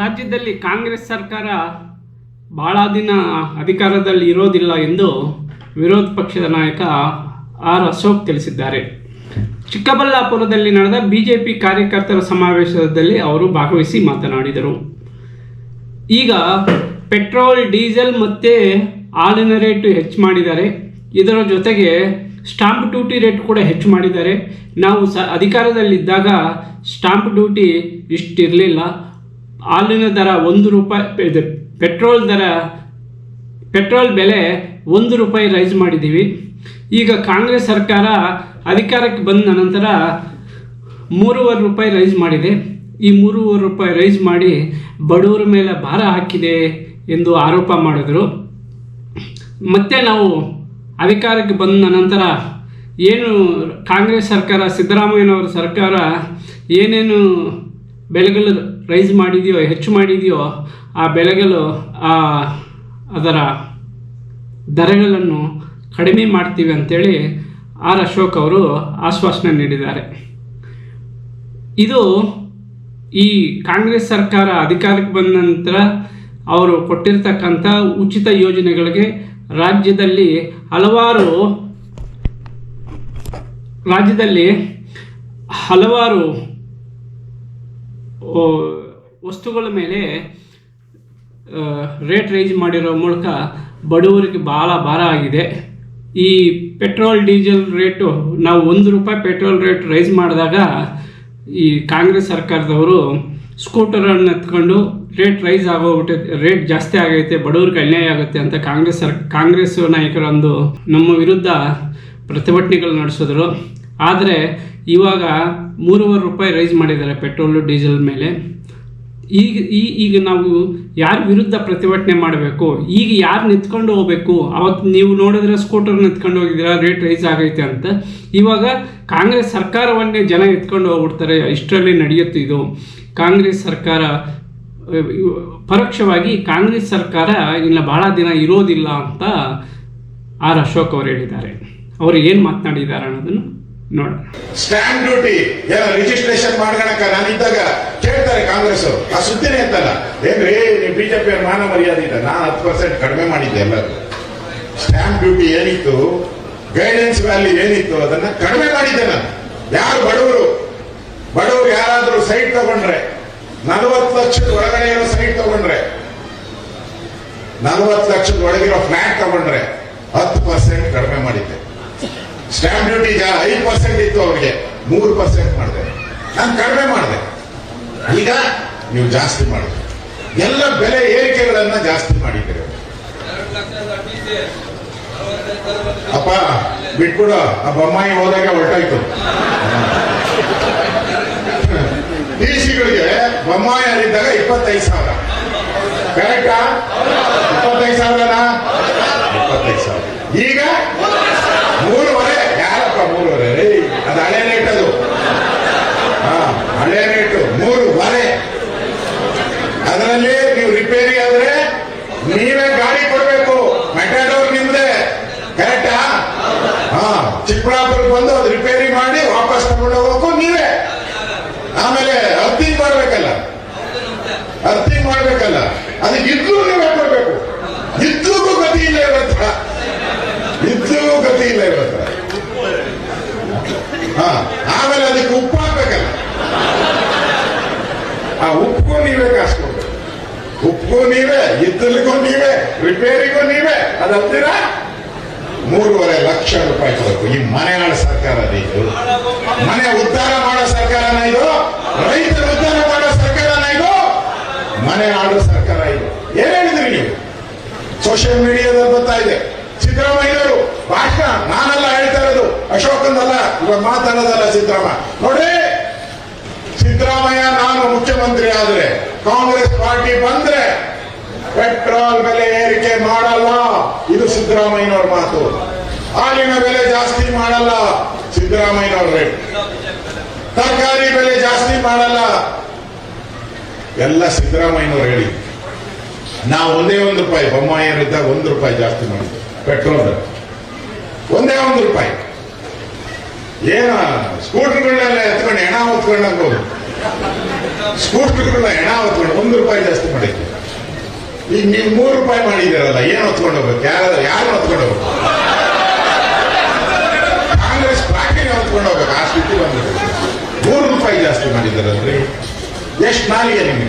ರಾಜ್ಯದಲ್ಲಿ ಕಾಂಗ್ರೆಸ್ ಸರ್ಕಾರ ಬಹಳ ದಿನ ಅಧಿಕಾರದಲ್ಲಿ ಇರೋದಿಲ್ಲ ಎಂದು ವಿರೋಧ ಪಕ್ಷದ ನಾಯಕ ಆರ್ ಅಶೋಕ್ ತಿಳಿಸಿದ್ದಾರೆ. ಚಿಕ್ಕಬಳ್ಳಾಪುರದಲ್ಲಿ ನಡೆದ ಬಿಜೆಪಿ ಕಾರ್ಯಕರ್ತರ ಸಮಾವೇಶದಲ್ಲಿ ಅವರು ಭಾಗವಹಿಸಿ ಮಾತನಾಡಿದರು. ಈಗ ಪೆಟ್ರೋಲ್, ಡೀಸೆಲ್ ಮತ್ತು ಹಾಲಿನ ರೇಟು ಹೆಚ್ಚು ಮಾಡಿದ್ದಾರೆ. ಇದರ ಜೊತೆಗೆ ಸ್ಟಾಂಪ್ ಡ್ಯೂಟಿ ರೇಟ್ ಕೂಡ ಹೆಚ್ಚು ಮಾಡಿದ್ದಾರೆ. ನಾವು ಸ ಅಧಿಕಾರದಲ್ಲಿದ್ದಾಗ ಸ್ಟಾಂಪ್ ಡ್ಯೂಟಿ ಇಷ್ಟಿರಲಿಲ್ಲ. ಹಾಲಿನ ದರ ಒಂದು ರೂಪಾಯಿ ಇದು ಪೆಟ್ರೋಲ್ ದರ, ಪೆಟ್ರೋಲ್ ಬೆಲೆ ಒಂದು ರೂಪಾಯಿ ರೈಸ್ ಮಾಡಿದ್ದೀವಿ. ಈಗ ಕಾಂಗ್ರೆಸ್ ಸರ್ಕಾರ ಅಧಿಕಾರಕ್ಕೆ ಬಂದ ನಂತರ ಮೂರುವರೆ ರೂಪಾಯಿ ರೈಸ್ ಮಾಡಿದೆ. ಈ ಮೂರುವರೆ ರೂಪಾಯಿ ರೈಸ್ ಮಾಡಿ ಬಡವರ ಮೇಲೆ ಭಾರ ಹಾಕಿದೆ ಎಂದು ಆರೋಪ ಮಾಡಿದರು. ಮತ್ತೆ ನಾವು ಅಧಿಕಾರಕ್ಕೆ ಬಂದ ನಂತರ ಏನು ಕಾಂಗ್ರೆಸ್ ಸರ್ಕಾರ, ಸಿದ್ದರಾಮಯ್ಯನವರ ಸರ್ಕಾರ ಏನೇನು ಬೆಲೆಗಳು ರೈಸ್ ಮಾಡಿದೆಯೋ, ಹೆಚ್ಚು ಮಾಡಿದೆಯೋ, ಆ ಬೆಲೆಗಳು, ಆ ಅದರ ದರಗಳನ್ನು ಕಡಿಮೆ ಮಾಡ್ತೀವಿ ಅಂತೇಳಿ ಆರ್ ಅಶೋಕ್ ಅವರು ಆಶ್ವಾಸನೆ ನೀಡಿದ್ದಾರೆ. ಇದು ಈ ಕಾಂಗ್ರೆಸ್ ಸರ್ಕಾರ ಅಧಿಕಾರಕ್ಕೆ ಬಂದ ನಂತರ ಅವರು ಕೊಟ್ಟಿರ್ತಕ್ಕಂಥ ಉಚಿತ ಯೋಜನೆಗಳಿಗೆ ರಾಜ್ಯದಲ್ಲಿ ಹಲವಾರು ರಾಜ್ಯದಲ್ಲಿ ಹಲವಾರು ವಸ್ತುಗಳ ಮೇಲೆ ರೇಟ್ ರೈಸ್ ಮಾಡಿರೋ ಮೂಲಕ ಬಡವರಿಗೆ ಭಾಳ ಭಾರ ಆಗಿದೆ. ಈ ಪೆಟ್ರೋಲ್ ಡೀಸೆಲ್ ರೇಟು ನಾವು ಒಂದು ರೂಪಾಯಿ ಪೆಟ್ರೋಲ್ ರೇಟ್ ರೈಸ್ ಮಾಡಿದಾಗ ಈ ಕಾಂಗ್ರೆಸ್ ಸರ್ಕಾರದವರು ಸ್ಕೂಟರನ್ನು ಎತ್ಕೊಂಡು ರೇಟ್ ರೈಸ್ ಆಗೋಗ್ಬಿಟ್ಟೈತೆ ರೇಟ್ ಜಾಸ್ತಿ ಆಗೈತೆ, ಬಡವ್ರಿಗೆ ಅನ್ಯಾಯ ಆಗುತ್ತೆ ಅಂತ ಕಾಂಗ್ರೆಸ್ ಸರ್, ಕಾಂಗ್ರೆಸ್ ನಾಯಕರೊಂದು ನಮ್ಮ ವಿರುದ್ಧ ಪ್ರತಿಭಟನೆಗಳು ನಡೆಸಿದ್ರು. ಆದರೆ ಇವಾಗ ಮೂರುವರೆ ರೂಪಾಯಿ ರೈಸ್ ಮಾಡಿದ್ದಾರೆ ಪೆಟ್ರೋಲು ಡೀಸೆಲ್ ಮೇಲೆ. ಈಗ, ಈ, ಈಗ ನಾವು ಯಾರ ವಿರುದ್ಧ ಪ್ರತಿಭಟನೆ ಮಾಡಬೇಕು? ಈಗ ಯಾರು ನಿಂತ್ಕೊಂಡು ಹೋಗ್ಬೇಕು? ಅವತ್ತು ನೀವು ನೋಡಿದ್ರೆ ಸ್ಕೂಟರ್ ನಿಂತ್ಕೊಂಡು ಹೋಗಿದ್ದೀರಾ ರೇಟ್ ರೈಸ್ ಆಗೈತೆ ಅಂತ. ಇವಾಗ ಕಾಂಗ್ರೆಸ್ ಸರ್ಕಾರವನ್ನೇ ಜನ ಎತ್ಕೊಂಡು ಹೋಗ್ಬಿಡ್ತಾರೆ, ಇಷ್ಟರಲ್ಲಿ ನಡೆಯುತ್ತೆ ಇದು. ಕಾಂಗ್ರೆಸ್ ಸರ್ಕಾರ, ಪರೋಕ್ಷವಾಗಿ ಕಾಂಗ್ರೆಸ್ ಸರ್ಕಾರ ಇನ್ನು ಭಾಳ ದಿನ ಇರೋದಿಲ್ಲ ಅಂತ ಆರ್ ಅಶೋಕ್ ಅವರು ಹೇಳಿದ್ದಾರೆ. ಅವರು ಏನು ಮಾತನಾಡಿದ್ದಾರೆ ಅನ್ನೋದನ್ನು ಸ್ಟ್ಯಾಂಪ್ ಡ್ಯೂಟಿ ಏನೋ ರಿಜಿಸ್ಟ್ರೇಷನ್ ಮಾಡ್ಕೊಳಕ ನಾನಿದ್ದಾಗ ಕೇಳ್ತಾರೆ ಕಾಂಗ್ರೆಸ್ ಆ ಸುದ್ದಿನೇ ಅಂತಲ್ಲ. ಏನ್ರಿ, ನೀವು ಬಿಜೆಪಿ ಮಾನ ಮರ್ಯಾದೆ ಇಲ್ಲ. ನಾನು ಹತ್ತು ಪರ್ಸೆಂಟ್ ಕಡಿಮೆ ಮಾಡಿದ್ದೆ ಎಲ್ಲರೂ. ಸ್ಟ್ಯಾಂಪ್ ಡ್ಯೂಟಿ ಏನಿತ್ತು ಗೈಡೆನ್ಸ್ ವ್ಯಾಲ್ಯೂ ಏನಿತ್ತು, ಅದನ್ನ ಕಡಿಮೆ ಮಾಡಿದ್ದೆ ನಾನು. ಯಾರು ಬಡವರು? ಬಡವರು ಯಾರಾದರೂ ಸೈಟ್ ತಗೊಂಡ್ರೆ, ನಲವತ್ತು ಲಕ್ಷದ ಒಳಗಡೆ ಇರೋ ಸೈಟ್ ತಗೊಂಡ್ರೆ, ನಲವತ್ತು ಲಕ್ಷದ ಒಳಗಿರೋ ಫ್ಲಾಟ್ ತಗೊಂಡ್ರೆ, ಹತ್ತು ಪರ್ಸೆಂಟ್ ಕಡಿಮೆ ಮಾಡಿದ್ದೆ. ಸ್ಟ್ಯಾಂಪ್ ಡ್ಯೂಟಿ ಐದು ಪರ್ಸೆಂಟ್ ಇತ್ತು ಅವರಿಗೆ. ಮೂರು ಪರ್ಸೆಂಟ್ ಮಾಡಿದೆ. ನಾನು ಕಡಿಮೆ ಮಾಡಿದೆ. ಈಗ ನೀವು ಜಾಸ್ತಿ ಮಾಡಿದೆ. ಎಲ್ಲ ಬೆಲೆ ಏರಿಕೆಗಳನ್ನ ಜಾಸ್ತಿ ಮಾಡಿದ್ದೀರಿ ಅಪ್ಪ, ಬಿಟ್ಬಿಡು. ಆ ಬೊಮ್ಮಾಯಿ ಹೋದಾಗ ಹೊರಟಾಯ್ತು. ಡಿಸಿಗಳಿಗೆ ಬೊಮ್ಮಾಯಿ ಅಲ್ಲಿದ್ದಾಗ ಇಪ್ಪತ್ತೈದು ಸಾವಿರ. ಕರೆಕ್ಟಾ ಇಪ್ಪತ್ತೈದು ಸಾವಿರನಾ? ಇಪ್ಪತ್ತೈದು ಸಾವಿರ ಈಗ ಮೂರುವರೆ ಯಾರಪ್ಪ ಮೂರುವರೆ ರೀ ಅದು ಹಳೆ ರೇಟ್ ಅದು ಹಾ ಹಳೆ ರೇಟು ಮೂರುವರೆ ಅದರಲ್ಲಿ ನೀವು ರಿಪೇರಿ ಆದ್ರೆ ನೀವೇ ಕೊಡಬೇಕು. ಮೆಟಾಡೋರ್ ನಿಮ್ದೆ. ಕರೆಕ್ಟಾ ಹಾ, ಚಿಕ್ಕಬಳ್ಳಾಪುರಕ್ಕೆ ಬಂದು ಅದು ರಿಪೇರಿ ಮಾಡಿ ವಾಪಸ್ ತಗೊಂಡು ಹೋಗೋಕು ನೀವೇ. ಆಮೇಲೆ ಅರ್ತಿಂಗ್ ಮಾಡ್ಬೇಕಲ್ಲ. ಅರ್ತಿಂಗ್ ಮಾಡ್ಬೇಕಲ್ಲ. ಅದಕ್ಕೆ ಇದ್ರೂ ನೀವೇ ಕೊಡ್ಬೇಕು. ಇದ್ರಿಗೂ ಗತಿ ಇಲ್ಲ ಇವತ್ತ. ಇದ್ರಿಗೂ ಗತಿ ಇಲ್ಲ ಇವತ್ತ. ಹಾ, ಆಮೇಲೆ ಅದಕ್ಕೆ ಉಪ್ಪು ಹಾಕ್ಬೇಕಲ್ಲ. ಆ ಉಪ್ಪು ನೀವೇ ಕಾಸು ಉಪ್ಪು ನೀವೇ ಇದ್ದಲಿಗೂ ನೀವೇ, ರಿಪೇರಿಗೂ ನೀವೇ ಅದಂತೀರಾ ಮೂರುವರೆ ಲಕ್ಷ ರೂಪಾಯಿ ಕೊಡಬೇಕು ಈ ಮನೆನಾಡ ಸರ್ಕಾರ ಇದು. ಮನೆ ಉದ್ಧಾರ ಮಾಡೋ ಸರ್ಕಾರನ ಇದು? ರೈತರ ಉದ್ಧಾರ ಮಾಡೋ ಸರ್ಕಾರನ ಇದು? ಮನೆ ಆಡೋ ಸರ್ಕಾರ ಇದು. ಏನ್ ಹೇಳಿದ್ರಿ ನೀವು? ಸೋಷಿಯಲ್ ಮೀಡಿಯಾದಲ್ಲಿ ಬರ್ತಾ ಇದೆ. ಸಿದ್ದರಾಮಯ್ಯವರು ಭಾಷಣ, ನಾನೆಲ್ಲ ಹೇಳ್ತಾ ಇರೋದು. ಅಶೋಕಂದಲ್ಲ ಇವಾಗ ಮಾತಾಡೋದಲ್ಲ ಸಿದ್ದರಾಮಯ್ಯ. ನೋಡಿ, ಸಿದ್ದರಾಮಯ್ಯ ನಾನು ಮುಖ್ಯಮಂತ್ರಿ ಆದ್ರೆ, ಕಾಂಗ್ರೆಸ್ ಪಾರ್ಟಿ ಬಂದ್ರೆ ಪೆಟ್ರೋಲ್ ಬೆಲೆ ಏರಿಕೆ ಮಾಡಲ್ಲ. ಇದು ಸಿದ್ದರಾಮಯ್ಯನವ್ರ ಮಾತು. ಹಾಲಿನ ಬೆಲೆ ಜಾಸ್ತಿ ಮಾಡಲ್ಲ. ರೇಟ್. ತರಕಾರಿ ಬೆಲೆ ಜಾಸ್ತಿ ಮಾಡಲ್ಲ. ಎಲ್ಲ ಸಿದ್ದರಾಮಯ್ಯನವ್ರು ಹೇಳಿ. ನಾವು ಒಂದೇ ಒಂದು ರೂಪಾಯಿ ಬೊಮ್ಮಾಯಿಯರಿದ್ದಾಗ ಒಂದು ರೂಪಾಯಿ ಜಾಸ್ತಿ ಮಾಡಿದ್ವಿ. ಪೆಟ್ರೋಲ್ ಒಂದೇ ಒಂದು ರೂಪಾಯಿ. ಏನ, ಸ್ಕೂಟರ್ಗಳನ್ನೆಲ್ಲ ಎತ್ಕೊಂಡು ಹೆಣ ಹೊತ್ಕೊಂಡಂಗೆ ಸ್ಕೂಟರ್ಗಳನ್ನ ಹೆಣ ಹೊತ್ಕೊಂಡು ಒಂದು ರೂಪಾಯಿ ಜಾಸ್ತಿ ಮಾಡಿದ್ರು ಈಗ ನೀವು ಮೂರು ರೂಪಾಯಿ ಮಾಡಿದ್ದೀರಲ್ಲ ಏನು ಹೊತ್ಕೊಂಡು ಹೋಗ್ಬೇಕು? ಯಾರಾದ್ರೂ ಯಾರು ಹೊತ್ಕೊಂಡು ಹೋಗ್ಬೇಕು? ಕಾಂಗ್ರೆಸ್ ಪಾರ್ಟಿನೇ ಹೊತ್ಕೊಂಡು ಹೋಗ್ಬೇಕು, ಆ ಸ್ಥಿತಿ ಬಂದಿದೆ. ಮೂರು ರೂಪಾಯಿ ಜಾಸ್ತಿ ಮಾಡಿದ್ದಾರಲ್ರಿ ಎಷ್ಟು ನಾಲಿಗೆ ನಿಮಗೆ?